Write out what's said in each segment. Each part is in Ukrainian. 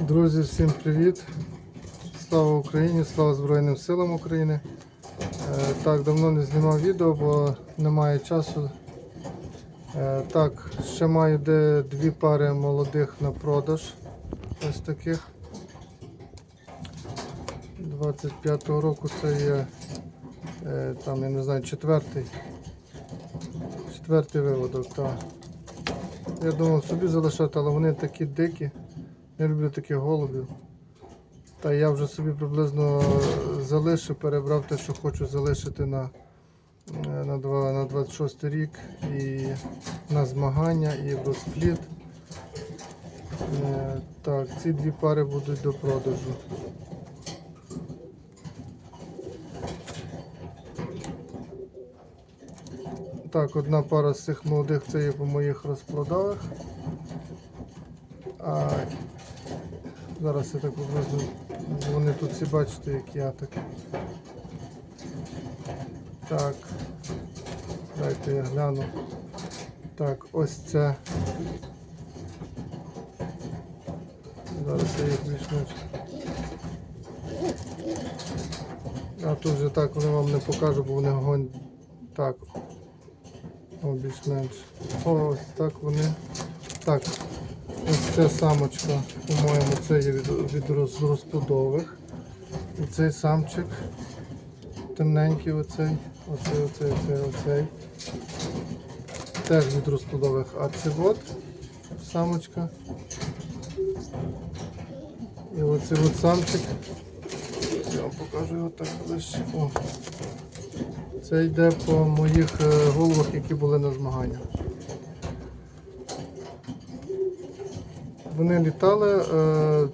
Друзі, всім привіт! Слава Україні, слава Збройним силам України. Е, Так, давно не знімав відео, бо немає часу. Е, Так, ще маю де дві пари молодих на продаж. Ось таких. 25-го року це є е, там, я не знаю, четвертий. Четвертий виводок, так. Я думав собі залишати, але вони такі дикі. Я люблю таких голубів. Та я вже собі приблизно залишив, перебрав те, що хочу залишити на, е, на, два, на 26 рік і на змагання, і в розпліт. Е, Так, ці дві пари будуть до продажу. Так, одна пара з цих молодих це є по моїх розпродавах. А зараз я так приблизно. Вони тут всі бачите, як я так. Так. Дайте я гляну. Так, ось це. Зараз я їх більш-менш. А тут вже так вони вам не покажу, бо вони гонь. Так. О, більш-менш. Ось так вони. Так. Ось ця самочка, по-моєму, це є від, від. І цей самчик темненький оцей, оцей, оцей, оцей, оцей. Теж від розплодових. А це от самочка. І оцей от самчик. Я вам покажу його так ближче. О. Це йде по моїх е, головах, які були на змаганнях. Вони літали. Е,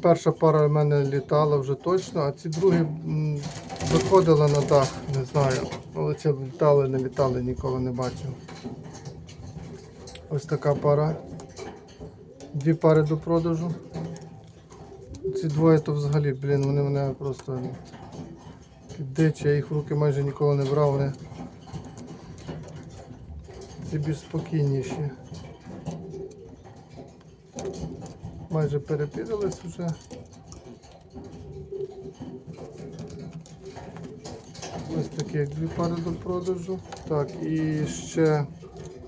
перша пара в мене літала вже точно, а ці другі виходили на дах, не знаю. Але це літали, не літали, ніколи не бачив. Ось така пара. Дві пари до продажу. Ці двоє то взагалі, блін, вони мене просто дичі, я їх в руки майже ніколи не брав, вони ці більш спокійніші. Майже перепідались вже. Ось такі дві пари до продажу. Так, і ще,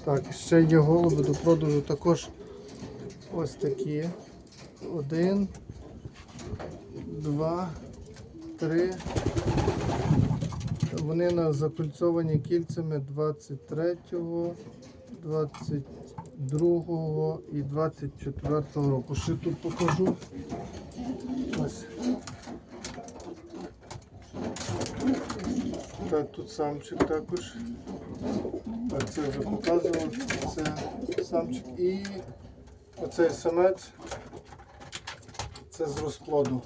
так, ще є голуби до продажу також ось такі. Один, два, три. Вони на закульцовані кільцями 23-го, 22-го і 24-го року. Ще тут покажу. Ось. Так, тут самчик також. Так, це вже показував. Це самчик. І оцей самець. Це з розплоду.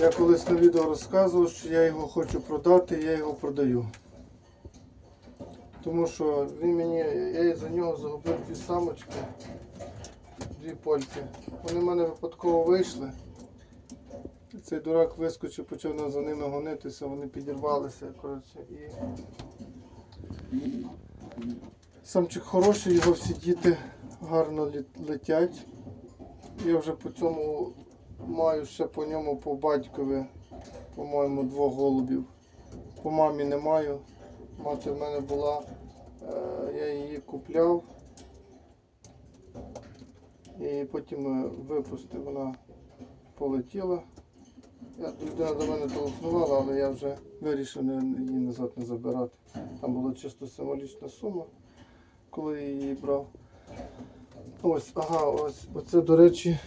Я колись на відео розказував, що я його хочу продати, я його продаю. Тому що він мені, я за нього загубив дві самочки, дві польки. Вони в мене випадково вийшли. Цей дурак вискочив, почав за ними гонитися, вони підірвалися. Коротше, і... Самчик хороший, його всі діти гарно летять. Я вже по цьому маю ще по ньому по батькові, по-моєму, двох голубів. По мамі не маю. Мати в мене була, е, я її купляв. І потім е, випустив, вона полетіла. Людина до мене телефонувала, але я вже вирішив її назад не забирати. Там була чисто символічна сума, коли я її брав. Ось, ага, ось, оце, до речі,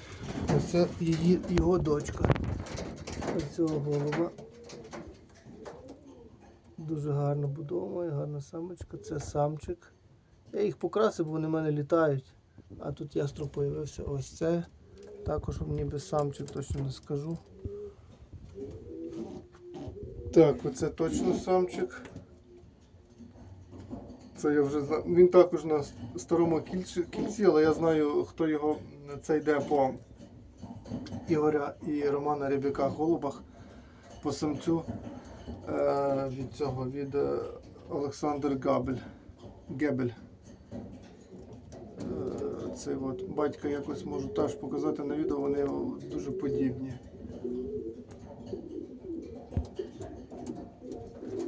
оце її, його дочка. Ось цього голуба. Дуже гарно будова, гарна самочка. Це самчик. Я їх покрасив, бо вони в мене літають. А тут яструб появився. Ось це. Також ніби самчик, точно не скажу. Так, оце точно самчик. Це я вже знаю. Він також на старому кільці, але я знаю, хто його. Це йде по Ігоря і Романа Рябяка голубах по самцю від цього, від е, Олександр Габель. Гебель. Е, Це от батька якось можу теж показати на відео, вони дуже подібні.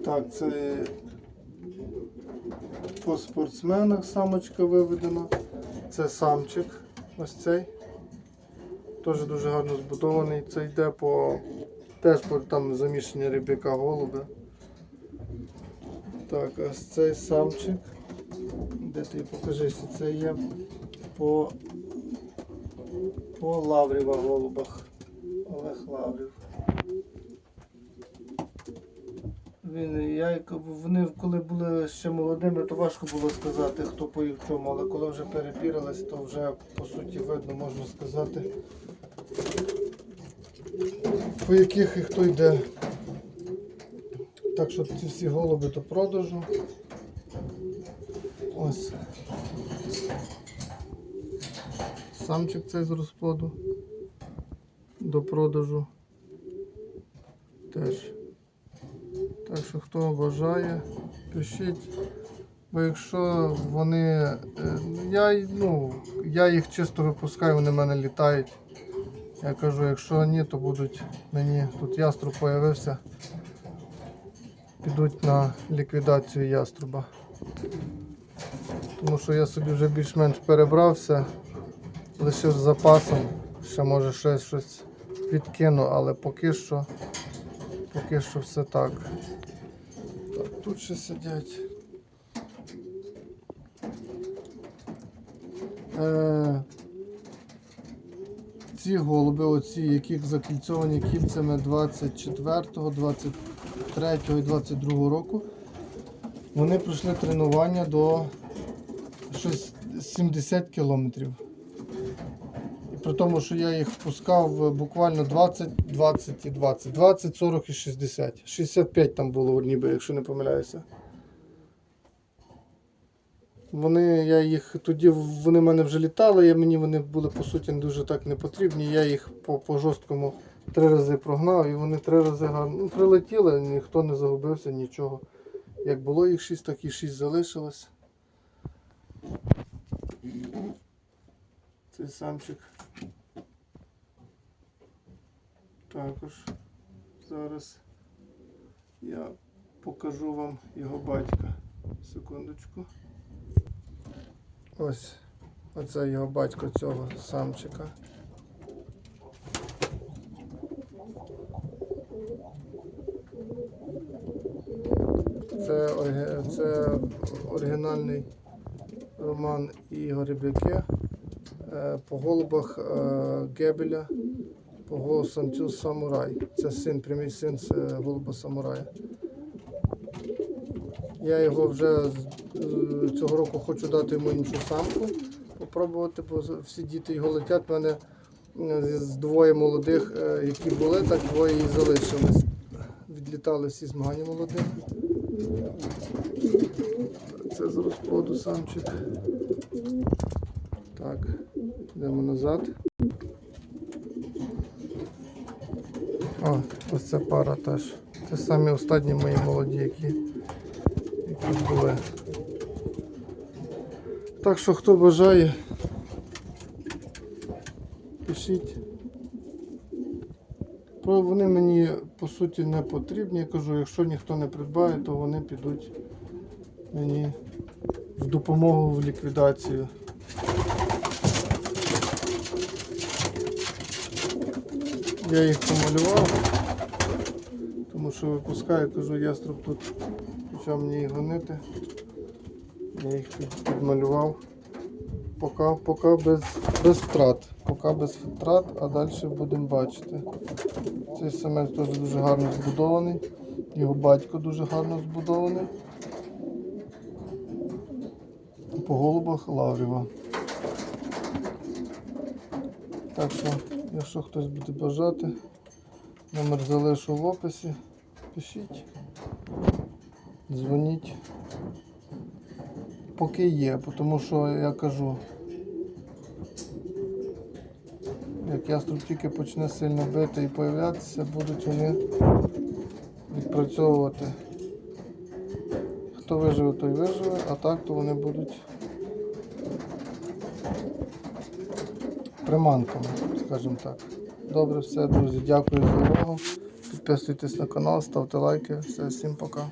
Так, це по спортсменах самочка виведена. Це самчик. Ось цей. Теж дуже гарно збудований. Це йде по теж там заміщення рибяка голуби. Так, ось цей самчик. Де ти покажи, що це є по, по Лавріва голубах. Олег Лаврів. Він, я, вони коли були ще молодими, то важко було сказати, хто по їх чому, але коли вже перепірились, то вже по суті видно, можна сказати, по яких і хто йде. Так що ці всі голуби до продажу. Ось. Самчик цей з розплоду до продажу. Теж. Так що хто бажає, пишіть. Бо якщо вони. е, Я, ну, я їх чисто випускаю, вони в мене літають. Я кажу, якщо ні, то будуть мені. Тут яструб появився. Підуть на ліквідацію яструба. Тому що я собі вже більш-менш перебрався, лишив з запасом. Ще може ще щось відкину, але поки що, поки що все так. Так, тут ще сидять. Е, ці голуби, оці, яких закільцовані кільцями 24, 23 і 22 року, вони пройшли тренування до щось 70 кілометрів. При тому, що я їх впускав буквально 20, 20 і 20, 20, 40 і 60. 65 там було ніби, якщо не помиляюся. Вони, я їх тоді вони в мене вже літали, і мені вони були по суті дуже так не потрібні. Я їх по, по жорсткому три рази прогнав, і вони три рази гарно ну, прилетіли, ніхто не загубився, нічого. Як було їх шість, так і шість залишилось. Цей самчик. Також зараз я покажу вам його батька. Секундочку. Ось оце його батько цього самчика. Це, це оригінальний роман Ігор Рибяке. Е, По голубах е, Гебеля, по голубу самцю Самурай. Це син, прямий син е, голуба Самурая. Я його вже цього року хочу дати йому іншу самку, попробувати, бо всі діти його летять. У мене е, з двоє молодих, е, які були, так двоє і залишились. Відлітали всі змагання молодих. Це з розплоду самчик. Так, йдемо назад. О, ось ця пара теж. Це самі останні мої молоді, які, які були. Так що хто бажає, пишіть. Вони мені по суті не потрібні. Я кажу, якщо ніхто не придбає, то вони підуть мені в допомогу в ліквідацію. Я їх помалював, тому що випускаю, кажу, яструб тут почав мені гонити. Я їх підмалював. Поки, поки без, без втрат. Поки без втрат, а далі будемо бачити. Цей самець теж дуже гарно збудований. Його батько дуже гарно збудований. По голубах Лавріва. Так що, якщо хтось буде бажати, номер залишу в описі. Пишіть, дзвоніть. Поки є, тому що я кажу, як яструб тільки почне сильно бити і появлятися, будуть вони відпрацьовувати. Хто виживе, той виживе, а так то вони будуть приманками, скажімо так. Добре, все, друзі. Дякую за увагу. Підписуйтесь на канал, ставте лайки. Все, всім пока.